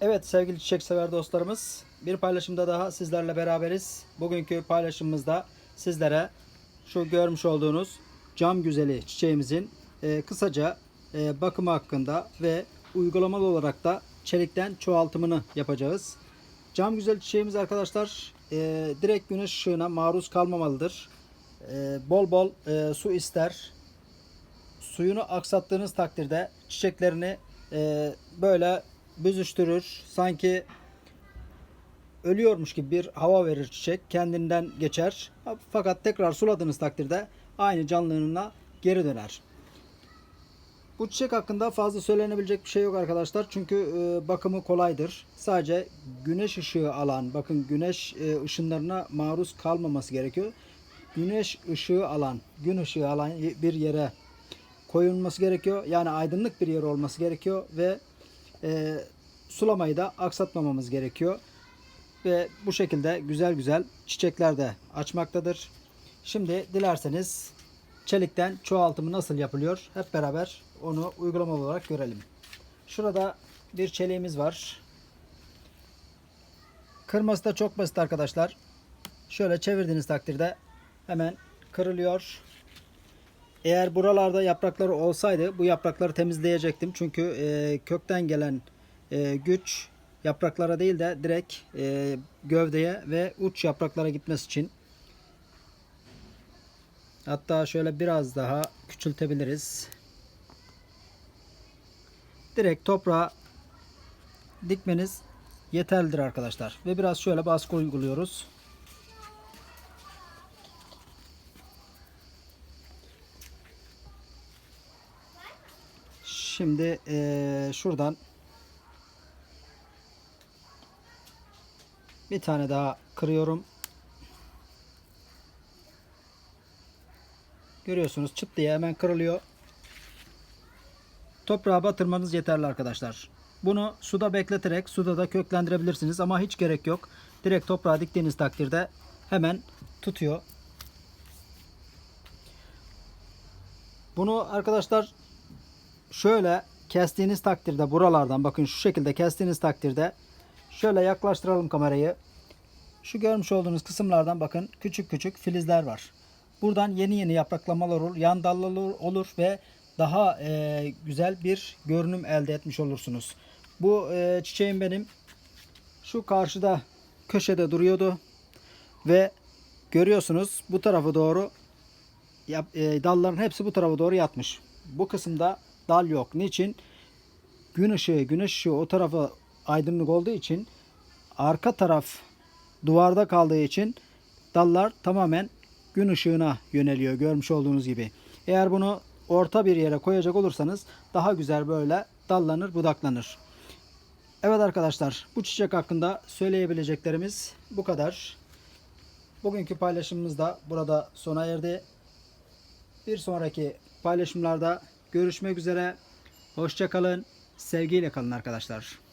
Evet sevgili çiçek sever dostlarımız bir paylaşımda daha sizlerle beraberiz. Bugünkü paylaşımımızda sizlere şu görmüş olduğunuz cam güzeli çiçeğimizin e, kısaca e, bakımı hakkında ve uygulamalı olarak da çelikten çoğaltımını yapacağız. Cam güzel çiçeğimiz arkadaşlar e, direkt güneş ışığına maruz kalmamalıdır. E, bol bol e, su ister. Suyunu aksattığınız takdirde çiçeklerini e, böyle büzüştürür. Sanki ölüyormuş gibi bir hava verir çiçek. Kendinden geçer. Fakat tekrar suladığınız takdirde aynı canlılığına geri döner. Bu çiçek hakkında fazla söylenebilecek bir şey yok arkadaşlar. Çünkü e, bakımı kolaydır. Sadece güneş ışığı alan, bakın güneş e, ışınlarına maruz kalmaması gerekiyor. Güneş ışığı alan, gün ışığı alan bir yere koyulması gerekiyor. Yani aydınlık bir yer olması gerekiyor ve e, sulamayı da aksatmamamız gerekiyor. Ve bu şekilde güzel güzel çiçekler de açmaktadır. Şimdi dilerseniz çelikten çoğaltımı nasıl yapılıyor hep beraber onu uygulamalı olarak görelim. Şurada bir çeliğimiz var. Kırması da çok basit arkadaşlar. Şöyle çevirdiğiniz takdirde hemen kırılıyor. Eğer buralarda yaprakları olsaydı bu yaprakları temizleyecektim. Çünkü e, kökten gelen e, güç yapraklara değil de direkt e, gövdeye ve uç yapraklara gitmesi için. Hatta şöyle biraz daha küçültebiliriz. Direkt toprağa dikmeniz yeterlidir arkadaşlar. Ve biraz şöyle baskı uyguluyoruz. Şimdi eee, şuradan bir tane daha kırıyorum. Görüyorsunuz çıt diye hemen kırılıyor. Toprağa batırmanız yeterli arkadaşlar. Bunu suda bekleterek suda da köklendirebilirsiniz ama hiç gerek yok. Direkt toprağa diktiğiniz takdirde hemen tutuyor. Bunu arkadaşlar şöyle kestiğiniz takdirde buralardan bakın şu şekilde kestiğiniz takdirde şöyle yaklaştıralım kamerayı. Şu görmüş olduğunuz kısımlardan bakın küçük küçük filizler var. Buradan yeni yeni yapraklamalar olur, yan dalları olur ve daha e, güzel bir görünüm elde etmiş olursunuz. Bu e, çiçeğim benim şu karşıda köşede duruyordu ve görüyorsunuz bu tarafa doğru yap- e, dalların hepsi bu tarafa doğru yatmış. Bu kısımda dal yok. Niçin? Gün ışığı, güneş ışığı o tarafa aydınlık olduğu için arka taraf duvarda kaldığı için dallar tamamen gün ışığına yöneliyor görmüş olduğunuz gibi. Eğer bunu orta bir yere koyacak olursanız daha güzel böyle dallanır, budaklanır. Evet arkadaşlar bu çiçek hakkında söyleyebileceklerimiz bu kadar. Bugünkü paylaşımımız da burada sona erdi. Bir sonraki paylaşımlarda görüşmek üzere. Hoşçakalın. Sevgiyle kalın arkadaşlar.